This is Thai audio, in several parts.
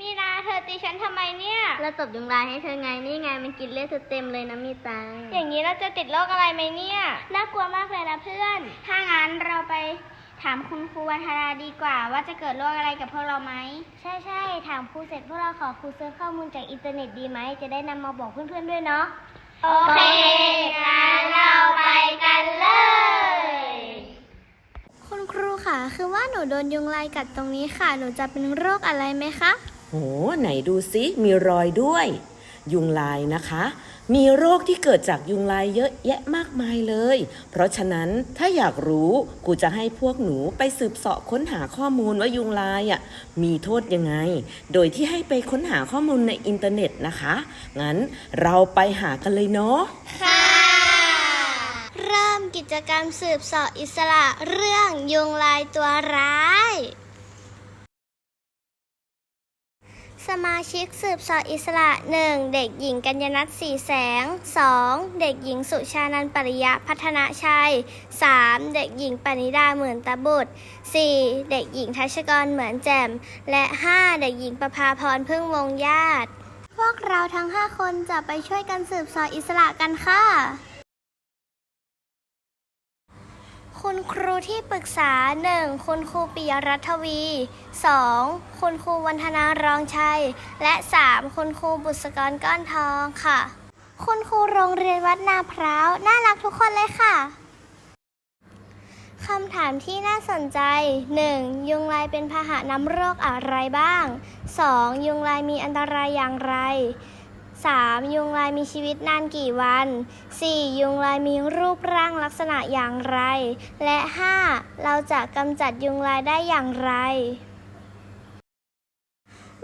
มีนาเธอตีฉันทำไมเนี่ย เราตบยุงลายให้เธอไงนี่ไงมันกินเลือดเธอเต็มเลยนะมีตังอย่างนี้เราจะติดโรคอะไรไหมเนี่ย น่ากลัวมากเลยนะเพื่อน ถ้างั้นเราไป ถามคุณครูวันธาราดีกว่า ว่าจะเกิดโรคอะไรกับพวกเราไหม ใช่ใช่ถามครูเสร็จพวกเราขอครูเซิร์ชข้อมูลจากอินเทอร์เน็ตดีไหม จะได้นำมาบอกเพื่อนๆด้วยเนาะ โอเคงั้นเราไปกันเลย คุณครูค่ะ คือว่าหนูโดนยุงลายกัดตรงนี้ค่ะ หนูจะเป็นโรคอะไรไหมคะ โห ไหนดูซิมีรอยด้วย ยุงลายนะคะ มีโรคที่เกิดจากยุงลายเยอะแยะมากมายเลย เพราะฉะนั้นถ้าอยากรู้ครูจะให้พวกหนูไปสืบเสาะค้นหาข้อมูลว่ายุงลายอะมีโทษยังไง โดยที่ให้ไปค้นหาข้อมูลในอินเทอร์เน็ตนะคะ งั้นเราไปหากันเลยเนาะค่ะเริ่มกิจกรรมสืบเสาะอิสระเรื่องยุงลายตัวร้าย สมาชิกสืบสาะอิสระ 1. เด็กหญิงกัญญนัทสีแสง 2. เด็กหญิงสุชานันปริยะพัฒนาชัย 3. เด็กหญิงปณิดาเหมือนตาบุตร 4. เด็กหญิงทัชกรเหมือนแจ่ม และ 5. เด็กหญิงประภาพรพึ่งวงญาติ พวกเราทั้ง 5 คนจะไปช่วยกันสืบสาะอิสระกันค่ะ คุณครูที่ปรึกษา 1. คุณครูปิยรัตวี 2. คุณครูวันธนารองชัย และ 3. คุณครูบุษกรก้อนทองค่ะ คุณครูโรงเรียนวัดนาพร้าว น่ารักทุกคนเลยค่ะคำถามที่น่าสนใจ 1. ยุงลายเป็นพาหะนำโรคอะไรบ้าง 2. ยุงลายมีอันตรายอย่างไร 3. ยุงลายมีชีวิตนานกี่วัน 4. ยุงลายมีรูปร่างลักษณะอย่างไร และ 5. เราจะกำจัดยุงลายได้อย่างไร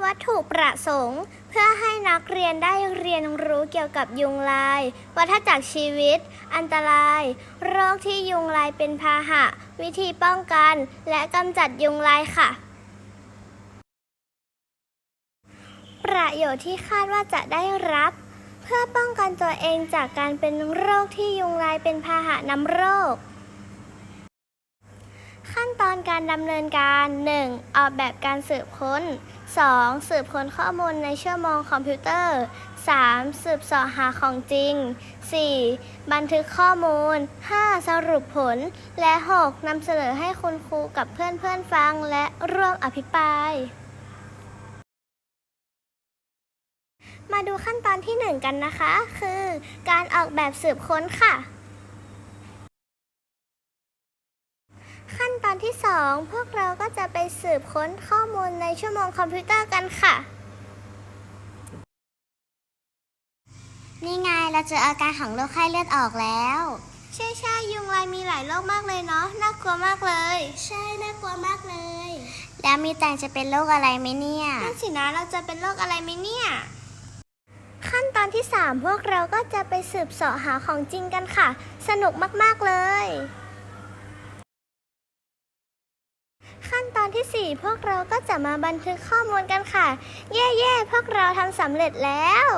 วัตถุประสงค์ เพื่อให้นักเรียนได้เรียนรู้เกี่ยวกับยุงลาย วัฏจักรชีวิต อันตราย โรคที่ยุงลายเป็นพาหะ วิธีป้องกัน และกำจัดยุงลายค่ะ ประโยชน์ที่คาดว่าจะได้รับ เพื่อป้องกันตัวเองจากการเป็นโรคที่ยุงลายเป็นพาหะนำโรค ขั้นตอนการดำเนินการ 1. ออกแบบการสืบค้น 2. สืบค้นข้อมูลในชั่วโมงคอมพิวเตอร์ 3. สืบเสาะหาของจริง 4. บันทึกข้อมูล 5. สรุปผล และ 6. นำเสนอให้คุณครูกับเพื่อนๆฟังและร่วมอภิปราย มาดูขั้นตอนที่ 1 กันนะคะ คือการออกแบบสืบค้นค่ะ ขั้นตอนที่ 2 พวกเราก็จะไปสืบค้นข้อมูลในชั่วโมงคอมพิวเตอร์กันค่ะ นี่ไงเราเจออาการของโรคไข้เลือดออกแล้ว ใช่ใช่ยุงลายมีหลายโรคมากเลยเนาะน่ากลัวมากเลย ใช่น่ากลัวมากเลย แล้วมีแตงจะเป็นโรคอะไรไหมเนี่ยนั่นสินะเราจะเป็นโรคอะไรไหมเนี่ย ขั้นตอนที่ 3 พวกเราก็จะไปสืบเสาะหาของจริงกันค่ะ สนุกมาก ๆ เลย ขั้นตอนที่ 4 พวกเราก็จะมาบันทึกข้อมูลกันค่ะ เย่ๆพวกเราทำสำเร็จแล้ว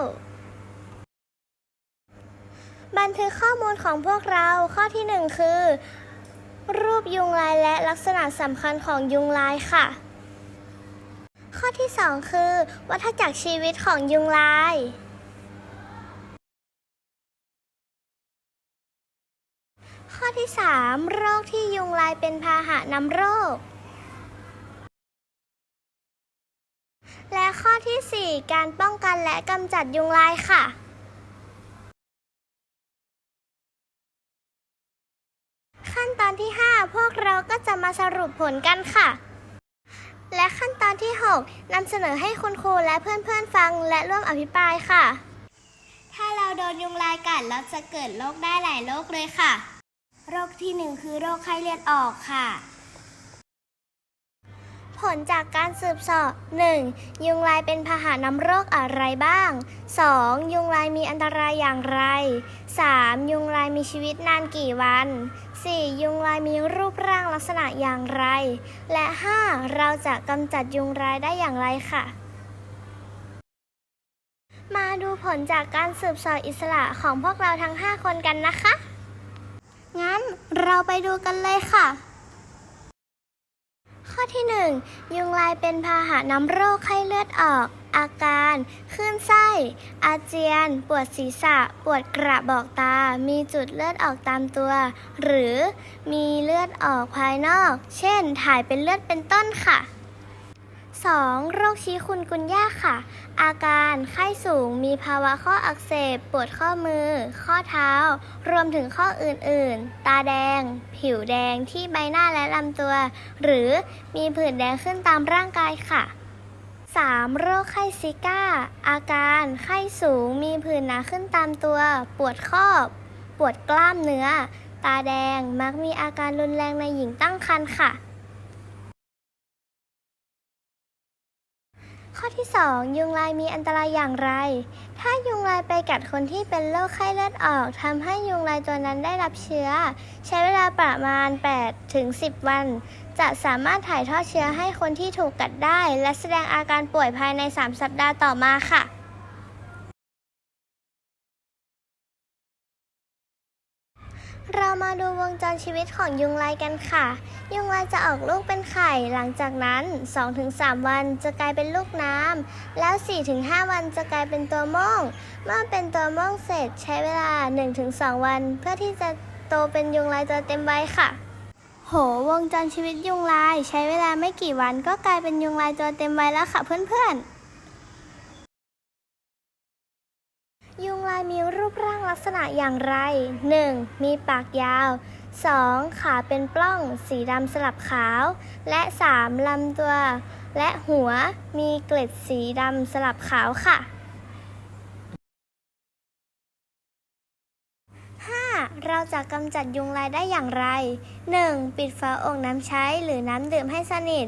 บันทึกข้อมูลของพวกเราข้อที่ 1 คือ รูปยุงลายและลักษณะสำคัญของยุงลายค่ะข้อที่ 2 คือ วัฏจักรชีวิตของยุงลาย ที่ 3 โรคที่ยุงลายเป็นพาหะนำโรค และข้อที่ 4 การป้องกันและกำจัดยุงลายค่ะ ขั้นตอนที่ 5 พวกเราก็จะมาสรุปผลกันค่ะ และขั้นตอนที่ 6นำเสนอให้คุณครูและเพื่อนๆฟังและร่วมอภิปรายค่ะถ้าเราโดนยุงลายกัดเราจะเกิดโรคได้หลายโรคเลยค่ะ โรคที่1คือโรคไข้เลือดออกค่ะ ผลจากการสืบสอบ 1. ยุงลายเป็นพาหะนำโรคอะไรบ้าง 2. ยุงลายมีอันตรายอย่างไร 3. ยุงลายมีชีวิตนานกี่วัน 4. ยุงลายมีรูปร่างลักษณะอย่างไร และ 5. เราจะกำจัดยุงลายได้อย่างไรค่ะ มาดูผลจากการสืบสอบอิสระของพวกเราทั้ง 5 คนกันนะคะ งั้นเราไปดูกันเลยค่ะ ข้อที่ 1 ยุงลายเป็นพาหะนำโรคไข้เลือดออก อาการคลื่นไส้ อาเจียน ปวดศีรษะ ปวดกระบอกตา มีจุดเลือดออกตามตัว หรือมีเลือดออกภายนอก เช่น ถ่ายเป็นเลือดเป็นต้นค่ะ 2. โรคชี้คุณกุนย่าค่ะ อาการไข้สูงมีภาวะข้ออักเสบ ปวดข้อมือ ข้อเท้า รวมถึงข้ออื่นๆ ตาแดง ผิวแดงที่ใบหน้าและลำตัว หรือมีผื่นแดงขึ้นตามร่างกายค่ะ 3. โรคไข้ซิก้า อาการไข้สูงมีผื่นหนาขึ้นตามตัว ปวดข้อ ปวดกล้ามเนื้อ ตาแดงมักมีอาการรุนแรงในหญิงตั้งครรภ์ค่ะ ข้อที่ 2 ยุงลายมีอันตรายอย่างไร ถ้ายุงลายไปกัดคนที่เป็นโรคไข้เลือดออกทำให้ยุงลายตัวนั้นได้รับเชื้อ ใช้เวลาประมาณ8ถึง10 วัน จะสามารถถ่ายทอดเชื้อให้คนที่ถูกกัดได้ และแสดงอาการป่วยภายใน 3 สัปดาห์ต่อมาค่ะ เรามาดูวงจรชีวิตของยุงลายกันค่ะ ยุงลายจะออกลูกเป็นไข่ หลังจากนั้น 2-3 วันจะกลายเป็นลูกน้ำ แล้ว 4-5 วันจะกลายเป็นตัวม่อง เมื่อเป็นตัวม่องเสร็จใช้เวลา 1-2 วัน เพื่อที่จะโตเป็นยุงลายตัวเต็มใบค่ะ โห วงจรชีวิตยุงลายใช้เวลาไม่กี่วันก็กลายเป็นยุงลายตัวเต็มใบแล้วค่ะเพื่อนๆ ลายมีรูปร่างลักษณะอย่างไร 1. มีปากยาว 2. ขาเป็นปล้อง สีดำสลับขาว และ 3. ลำตัว และหัวมีเกล็ดสีดำสลับขาวค่ะ 5. เราจะกำจัดยุงลายได้อย่างไร 1. ปิดฝาโอ่งน้ำใช้หรือน้ำดื่มให้สนิท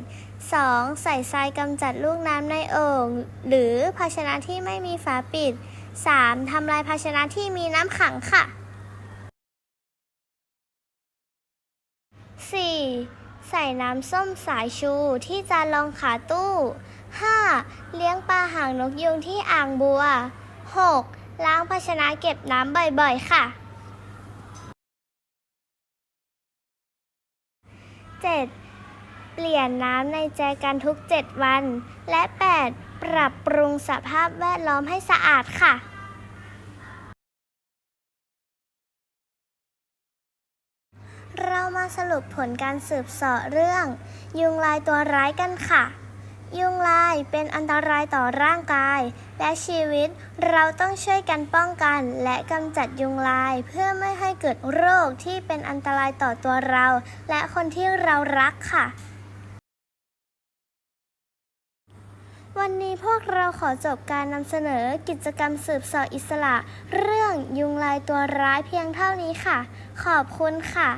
2. ใส่ทรายกำจัดลูกน้ำในโอ่งหรือภาชนะที่ไม่มีฝาปิด 3. ทำลายภาชนะที่มีน้ำขังค่ะ 4. ใส่น้ำส้มสายชูที่จานรองขาตู้ 5. เลี้ยงปลาหางนกยุงที่อ่างบัว 6. ล้างภาชนะเก็บน้ำบ่อยๆ ค่ะ 7. เปลี่ยนน้ำในแจกันทุก 7 วัน และ 8. ปรับปรุงสภาพแวดล้อมให้สะอาดค่ะเรามาสรุปผลการสืบเสาะเรื่อง ยุงลายตัวร้ายกันค่ะ ยุงลายเป็นอันตรายต่อร่างกาย และชีวิตเราต้องช่วยกันป้องกันและกำจัดยุงลายเพื่อไม่ให้เกิดโรคที่เป็นอันตรายต่อตัวเรา และคนที่เรารักค่ะ วันนี้พวกเราขอจบการนำเสนอกิจกรรมสืบสอบอิสระ เรื่องยุงลายตัวร้ายเพียงเท่านี้ค่ะ ขอบคุณค่ะ